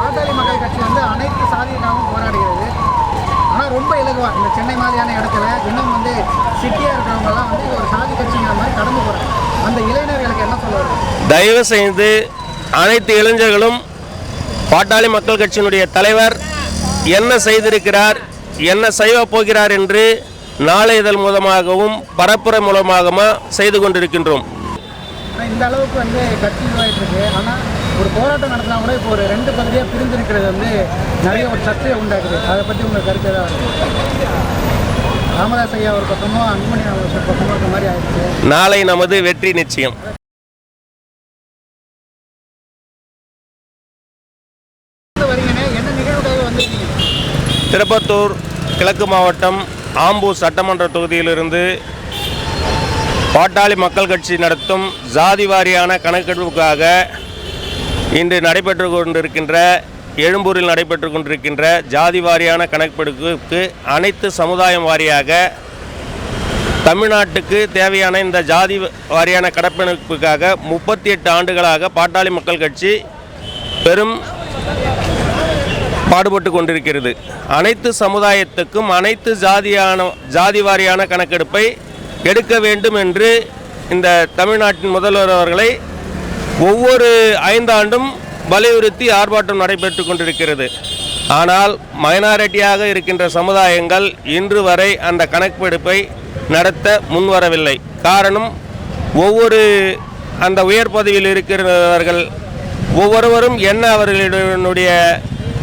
பாட்டாளி மக்கள் கட்சி வந்து அனைத்து சாதியினரும் போராடுகிறது. ஆனால் ரொம்ப இலகுவா. இந்த சென்னை மாதிரியான இடத்துல இன்னும் வந்து சிட்டியாக இருக்கிறவங்கலாம் வந்து ஒரு சாதி கட்சிங்கிற மாதிரி கடந்து போகிறாங்க அந்த இளைஞர்களுக்கு என்ன சொல்ல வருது தயவு செய்து அனைத்து இளைஞர்களும் பாட்டாளி மக்கள் கட்சியினுடைய தலைவர் என்ன செய்திருக்கிறார் என்ன செய்ய போகிறார் என்று நாளிதழ் மூலமாகவும் பரப்புரை மூலமாகவும் செய்து கொண்டிருக்கின்றோம். இந்த அளவுக்கு வந்து கட்சி ஆனால் ஒரு போராட்டம் நடத்தினா கூட இப்போ ஒரு ரெண்டு பகுதியாக பிரிந்து இருக்கிறது வந்து நிறைய ஒரு சர்ச்சையை உண்டாக்குது. அதை பற்றி உங்கள் கருத்து ஏதாவது ராமதாஸ் ஐயா ஒரு பக்கமோ அன்புமணி ஒரு பக்கமோ இருக்க மாதிரி ஆயிடுச்சு. நாளை நமது வெற்றி நிச்சயம். திருப்பத்தூர் கிழக்கு மாவட்டம் ஆம்பூர் சட்டமன்ற தொகுதியிலிருந்து பாட்டாளி மக்கள் கட்சி நடத்தும் ஜாதி வாரியான கணக்கெடுப்புக்காக இன்று நடைபெற்று கொண்டிருக்கின்ற எழும்பூரில் நடைபெற்று கொண்டிருக்கின்ற ஜாதி வாரியான கணக்கெடுப்புக்கு அனைத்து சமுதாயம் வாரியாக தமிழ்நாட்டுக்கு தேவையான இந்த ஜாதி வாரியான கணக்கெடுப்புக்காக முப்பத்தி எட்டு ஆண்டுகளாக பாட்டாளி மக்கள் கட்சி பெரும் பாடுபட்டு கொண்டிருக்கிறது. அனைத்து சமுதாயத்துக்கும் அனைத்து ஜாதியான ஜாதி வாரியான கணக்கெடுப்பை எடுக்க வேண்டும் என்று இந்த தமிழ்நாட்டின் முதல்வர் அவர்களை ஒவ்வொரு ஐந்தாண்டும் வலியுறுத்தி ஆர்ப்பாட்டம் நடைபெற்று கொண்டிருக்கிறது. ஆனால் மைனாரிட்டியாக இருக்கின்ற சமுதாயங்கள் இன்று வரை அந்த கணக்கெடுப்பை நடத்த முன்வரவில்லை. காரணம் ஒவ்வொரு அந்த உயர் பதவியில் இருக்கிறவர்கள் ஒவ்வொருவரும் என்ன அவர்களுடைய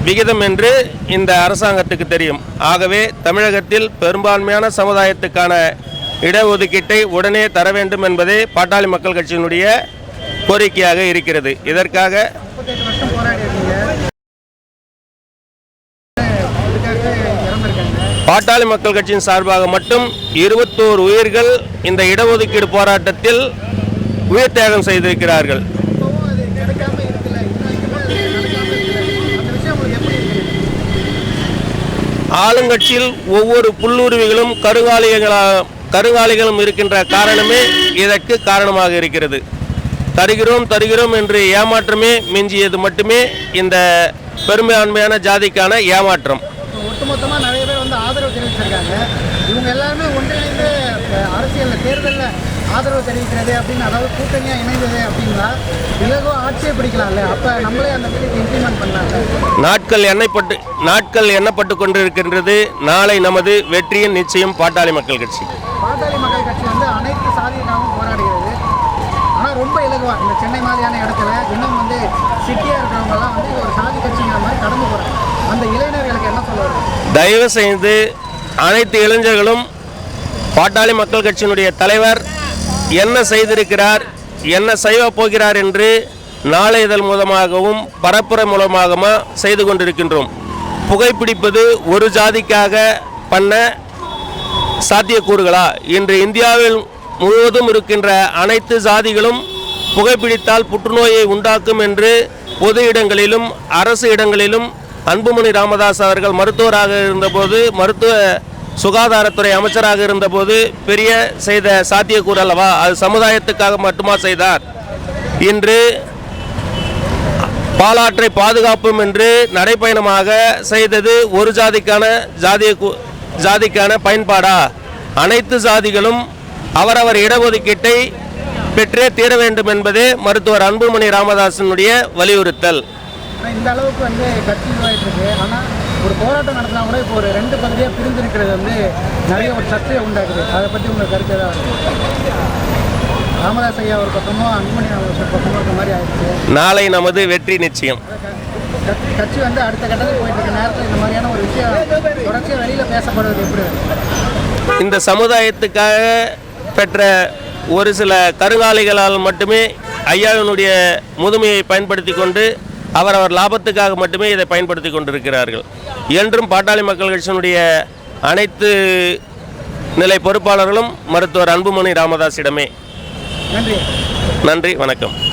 விகிதம் என்று இந்த அரசாங்கத்துக்கு தெரியும். ஆகவே தமிழகத்தில் பெரும்பான்மையான சமுதாயத்துக்கான இடஒதுக்கீட்டை உடனே தர வேண்டும் என்பதே பாட்டாளி மக்கள் கட்சியினுடைய கோரிக்கையாக இருக்கிறது. இதற்காக பாட்டாளி மக்கள் கட்சியின் சார்பாக மட்டும் இருபத்தோரு உயிர்கள் இந்த இடஒதுக்கீடு போராட்டத்தில் உயிர் தியாகம் செய்திருக்கிறார்கள். ஆளுங்கட்சியில் ஒவ்வொரு புல்லுருவிகளும் கருங்காலிகளாக கருங்காலிகளும் இருக்கின்ற காரணமே இதற்கு காரணமாக இருக்கிறது. தருகிறோம் தருகிறோம் என்று ஏமாற்றமே மிஞ்சியது மட்டுமே இந்த பெரும்பான்மையான ஜாதிக்கான ஏமாற்றம். ஒட்டுமொத்தமாக நிறைய பேர் வந்து ஆதரவு தெரிவிச்சிருக்காங்க. இவங்க எல்லாருமே ஒன்றிணைந்து அரசியல்ல தேர்தலில் ஆதரவு தெரிவிக்கிறது அப்படின்னு அதாவது கூட்டணியாக இணைந்தது அப்படின்னா இலகுவா ஆட்சியை பிடிக்கலாம்ல அப்போ நம்மளே அந்த மாதிரி இம்ப்ளிமெண்ட் பண்ணலாம்ல நாட்கள் எண்ணப்பட்டு நாட்கள் எண்ணப்பட்டு கொண்டிருக்கின்றது. நாளை நமது வெற்றியின் நிச்சயம் பாட்டாளி மக்கள் கட்சி. பாட்டாளி மக்கள் கட்சி வந்து அனைத்து சாதியினரும் போராடுகிறது ஆனால் இந்த சென்னை மாதிரியான இடத்துல இன்னும் வந்து சிட்டியாக இருக்கிறவங்கலாம் வந்து ஒரு சாதி கட்சிங்கிற மாதிரி கடந்து போகிறாங்க அந்த இளைஞர்களுக்கு என்ன சொல்ல தயவு செய்து அனைத்து இளைஞர்களும் பாட்டாளி மக்கள் கட்சியினுடைய தலைவர் என்ன செய்திருக்கிறார் என்ன செய்ய போகிறார் என்று நாளை இதழ் மூலமாகவும் பரப்புரை மூலமாகவும் செய்து கொண்டிருக்கின்றோம். புகைப்பிடிப்பது ஒரு ஜாதிக்காக பண்ண சாத்தியக்கூறுகளா? இன்று இந்தியாவில் முழுவதும் இருக்கின்ற அனைத்து ஜாதிகளும் புகைப்பிடித்தால் புற்றுநோயை உண்டாக்கும் என்று பொது இடங்களிலும் அரசு இடங்களிலும் அன்புமணி ராமதாஸ் அவர்கள் மருத்துவராக இருந்தபோது மருத்துவ சுகாதாரத்துறை அமைச்சராக இருந்தபோது பெரிய செய்த சாத்தியக்கூறு அல்லவா? அது சமுதாயத்துக்காக மட்டுமா செய்தார்? இன்று பாலாற்றை பாதுகாப்போம் என்று நடைப்பயணமாக செய்தது ஒரு ஜாதிக்கான ஜாதிய ஜாதிக்கான பயன்பாடா? அனைத்து ஜாதிகளும் அவரவர் இடஒதுக்கீட்டை பெற்றே தீர வேண்டும் என்பதே மருத்துவர் அன்புமணி ராமதாசனுடைய வலியுறுத்தல். இந்த அளவுக்கு வந்து கட்சி இருக்கு. ஆனால் ஒரு போராட்டம் நடத்தினா கூட இப்போ ஒரு ரெண்டு பகுதியாக பிரிந்து இருக்கிறது வந்து நிறைய ஒரு சர்ச்சையை உண்டாக்குது. அதை பற்றி உங்கள் கருத்து ஏதாவது ராமதாஸ் ஐயா ஒரு பக்கமோ அன்புமணி ஒரு பக்கமோ இருக்க மாதிரி ஆயிடுச்சு. நாளை நமது வெற்றி நிச்சயம். கட்சி- வந்து அடுத்த கட்டத்துக்கு போயிட்டு இருக்க நேரத்தில் இந்த மாதிரியான ஒரு விஷயம் தொடர்ச்சியாக வெளியில் பேசப்படுவது எப்படி? இந்த சமுதாயத்துக்காக பெற்ற ஒரு சில கருங்காலிகளால் மட்டுமே ஐயாவினுடைய முதுமையை பயன்படுத்தி கொண்டு அவரவர் லாபத்துக்காக மட்டுமே இதை பயன்படுத்தி கொண்டிருக்கிறார்கள். என்றும் பாட்டாளி மக்கள் கட்சியினுடைய அனைத்து நிலை பொறுப்பாளர்களும் மருத்துவர் அன்புமணி ராமதாஸிடமே நன்றி. நன்றி வணக்கம்.